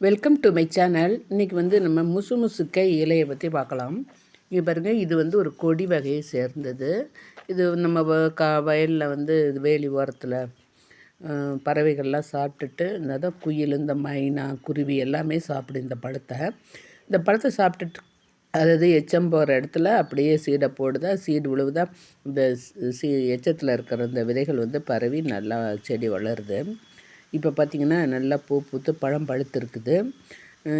Welcome to my channel இன்றைக்கி வந்து நம்ம முசு முசுக்கை இலையை பற்றி பார்க்கலாம். இங்கே பாருங்கள் இது வந்து ஒரு கொடி வகையை சேர்ந்தது. இது நம்ம வ- கா வயலில் வந்து இது வேலி ஓரத்தில் பறவைகள்லாம் சாப்பிட்டுட்டு இந்த குயில் இந்த மைனா குருவி எல்லாமே சாப்பிடும் இந்த பழத்தை. இந்த பழத்தை சாப்பிட்டுட்டு அதாவது எச்சம் போகிற இடத்துல அப்படியே சீடை போடுதா சீடு விழுவுதா இந்த சீ எச்சத்தில் இருக்கிற இந்த விதைகள் வந்து பரவி நல்லா செடி வளருது. இப்போ பார்த்திங்கன்னா நல்லா பூ பூத்து பழம் பழுத்திருக்குது.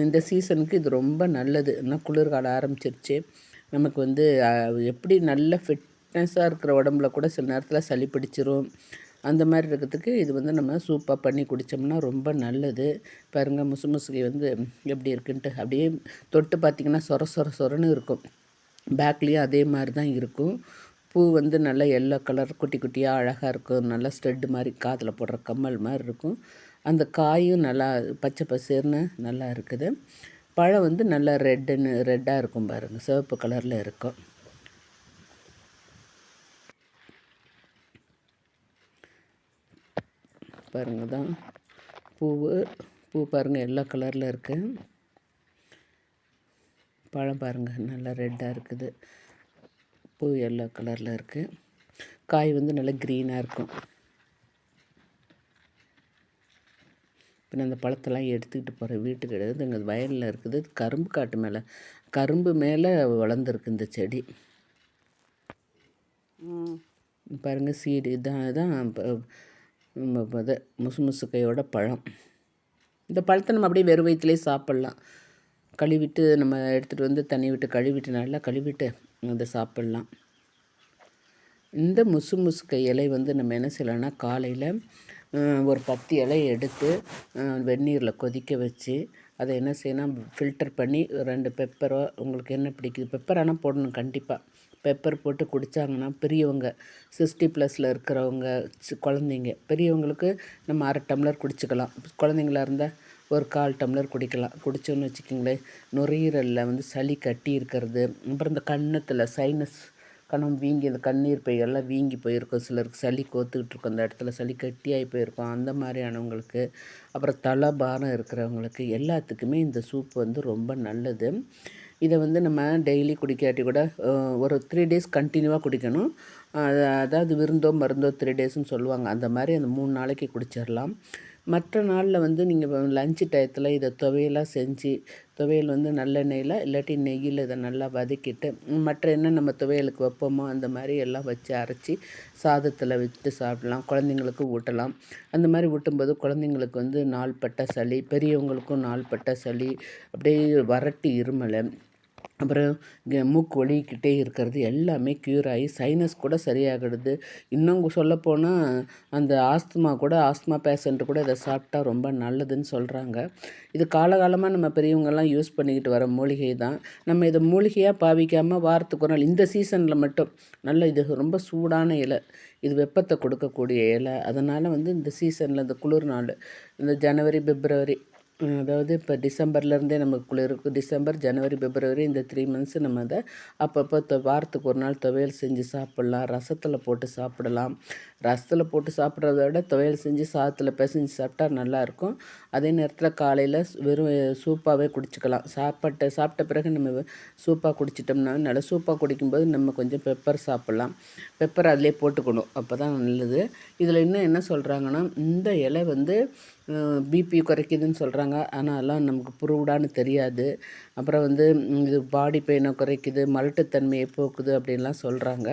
இந்த சீசனுக்கு இது ரொம்ப நல்லது. இன்னும் குளிர்காலம் ஆரம்பிச்சிருச்சு. நமக்கு வந்து எப்படி நல்ல ஃபிட்னஸாக இருக்கிற உடம்புல கூட சில நேரத்தில் சளி பிடிச்சிரும். அந்த மாதிரி இருக்கிறதுக்கு இது வந்து நம்ம சூப்பாக பண்ணி குடித்தோம்னா ரொம்ப நல்லது. பாருங்க முசு முசுகை வந்து எப்படி இருக்குன்ட்டு. அப்படியே தொட்டு பார்த்திங்கன்னா சொர சொர சொரன்னு இருக்கும். பேக்லேயும் அதே மாதிரி தான் இருக்கும். பூ வந்து நல்லா எல்லோ கலர் குட்டி குட்டியாக அழகாக இருக்கும். நல்லா ஸ்டெட்டு மாதிரி காதில் போடுற கம்மல் மாதிரி இருக்கும். அந்த காயும் நல்லா பச்சை பசேர்னு நல்லா இருக்குது. பழம் வந்து நல்லா ரெட்டுன்னு ரெட்டாக இருக்கும் பாருங்கள் சிவப்பு கலரில் இருக்கும். பாருங்கள் தான் பூவு பூ பாருங்கள் எல்லோ கலரில் இருக்குது பழம் பாருங்கள் நல்லா ரெட்டாக இருக்குது. பூ எல்லோ கலரில் இருக்குது காய் வந்து நல்லா க்ரீனாக இருக்கும். இப்போ நான் அந்த பழத்தெல்லாம் எடுத்துக்கிட்டு போகிறேன் வீட்டுக்கு கிடையாது எங்கள் வயலில் இருக்குது. கரும்பு காட்டு மேலே கரும்பு மேலே வளர்ந்துருக்கு இந்த செடி. பாருங்க சீடு இதான் ப- இது முசு முசுக்கையோட பழம். இந்த பழத்தை நம்ம அப்படியே வெறும் வயிற்றுலேயே சாப்பிட்லாம். கழுவிட்டு நம்ம எடுத்துகிட்டு வந்து தண்ணி விட்டு கழுவிட்டு நல்லா கழுவிட்டு அதை சாப்பிட்லாம். இந்த முசு முசுக்க இலை வந்து நம்ம என்ன செய்யலாம்னா காலையில் ஒரு பத்து இலையை எடுத்து வெந்நீரில் கொதிக்க வச்சு அதை என்ன செய்யணும் ஃபில்டர் பண்ணி ரெண்டு பெப்பரோ உங்களுக்கு என்ன பிடிக்குது பெப்பர் ஆனால் போடணும் கண்டிப்பாக பெப்பர் போட்டு குடித்தாங்கன்னா பெரியவங்க சிக்ஸ்டி ப்ளஸில் இருக்கிறவங்க சி- குழந்தைங்க பெரியவங்களுக்கு நம்ம அரை டம்ளர் குடிச்சுக்கலாம். குழந்தைங்களா இருந்தால் ஒரு கால் டம்ளர் குடிக்கலாம். குடித்தோன்னு வச்சுக்கிங்களேன் நுரையீரலில் வந்து சளி கட்டி இருக்கிறது. அப்புறம் இந்த கன்னத்தில் சைனஸ் கணம் வீங்கி அந்த கண்ணீர் பைகள்லாம் வீங்கி போயிருக்கும். சிலருக்கு சளி கோத்துக்கிட்டு இருக்கும். அந்த இடத்துல சளி கட்டியாகி போயிருக்கும். அந்த மாதிரியானவங்களுக்கு அப்புறம் தலை பாரம் இருக்கிறவங்களுக்கு எல்லாத்துக்குமே இந்த சூப் வந்து ரொம்ப நல்லது. இதை வந்து நம்ம டெய்லி குடிக்காட்டி கூட ஒரு த்ரீ டேஸ் கண்டினியூவாக குடிக்கணும். அதாவது விருந்தோ மருந்தோ த்ரீ டேஸ்னு சொல்லுவாங்க. அந்த மாதிரி அந்த மூணு நாளைக்கு குடிச்சிடலாம் மற்ற நாளில் வந்து நீங்கள் லஞ்சு டயத்தில் இதை துவையலாக செஞ்சு துவையல் வந்து நல்லெண்ணெயில் இல்லாட்டி நெய்யில் இதை நல்லா வதக்கிட்டு மற்ற என்ன நம்ம துவையலுக்கு வைப்போமோ அந்த மாதிரி எல்லாம் வச்சு அரைச்சி சாதத்தில் விட்டு சாப்பிடலாம். குழந்தைங்களுக்கு ஊட்டலாம். அந்த மாதிரி ஊட்டும்போது குழந்தைங்களுக்கு வந்து நாள்பட்ட சளி பெரியவங்களுக்கும் நாள்பட்ட சளி அப்படியே வறட்டு இருமல். அப்புறம் மூக்கு வலிக்கிட்டே இருக்கிறது எல்லாமே க்யூர் ஆகி சைனஸ் கூட சரியாகிடுது. இன்னும் சொல்லப்போனால் அந்த ஆஸ்துமா கூட ஆஸ்துமா பேஷண்ட்டு கூட இதை சாப்பிட்டா ரொம்ப நல்லதுன்னு சொல்கிறாங்க இது காலகாலமாக நம்ம பெரியவங்கெல்லாம் யூஸ் பண்ணிக்கிட்டு வர மூலிகை தான். நம்ம இதை மூலிகையாக பாவிக்காமல் வாரத்துக்கு ஒரு நாள் இந்த சீசனில் மட்டும் நல்ல இது ரொம்ப சூடான இலை இது வெப்பத்தை கொடுக்கக்கூடிய இலை. அதனால் வந்து இந்த சீசனில் இந்த குளிர் நாள் இந்த ஜனவரி பிப்ரவரி அதாவது இப்போ டிசம்பர்லேருந்தே நமக்கு குளிருக்கு டிசம்பர் ஜனவரி பிப்ரவரி இந்த த்ரீ மந்த்ஸு நம்ம அதை அப்பப்போ வாரத்துக்கு ஒரு நாள் துவையல் செஞ்சு சாப்பிட்லாம். ரசத்தில் போட்டு சாப்பிடலாம். ரசத்தில் போட்டு சாப்பிட்றத விட துவையல் செஞ்சு சாதத்தில் பிசைஞ்சு சாப்பிட்டா நல்லாயிருக்கும். அதே நேரத்தில் காலையில் வெறும் சூப்பாகவே குடிச்சிக்கலாம். சாப்பிட்ட சாப்பிட்ட பிறகு நம்ம சூப்பாக குடிச்சிட்டோம்னா நல்லா சூப்பாக குடிக்கும்போது நம்ம கொஞ்சம் பெப்பர் சாப்பிட்லாம். பெப்பர் அதிலே போட்டுக்கணும். அப்போ தான் நல்லது. இதில் இன்னும் என்ன சொல்கிறாங்கன்னா இந்த இலை வந்து பிபி குறைக்குதுன்னு சொல்கிறாங்க ஆனால் அதெல்லாம் நமக்கு புருவுடான்னு தெரியாது. அப்புறம் வந்து இது பாடி பெயினை குறைக்குது மலட்டுத்தன்மையை போக்குது அப்படின்லாம் சொல்கிறாங்க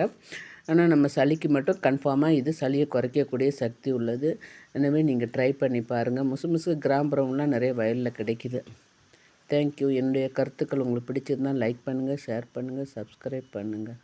ஆனால் நம்ம சளிக்கு மட்டும் கன்ஃபார்மாக இது சளியை குறைக்கக்கூடிய சக்தி உள்ளது. எனவே நீங்கள் ட்ரை பண்ணி பாருங்கள் முசு முசு கிராம்பரம்லாம் நிறைய வயலில் கிடைக்குது. தேங்க்யூ என்னுடைய கருத்துக்கள் உங்களுக்கு பிடிச்சிருந்தால் லைக் பண்ணுங்கள் ஷேர் பண்ணுங்கள் சப்ஸ்கிரைப் பண்ணுங்கள்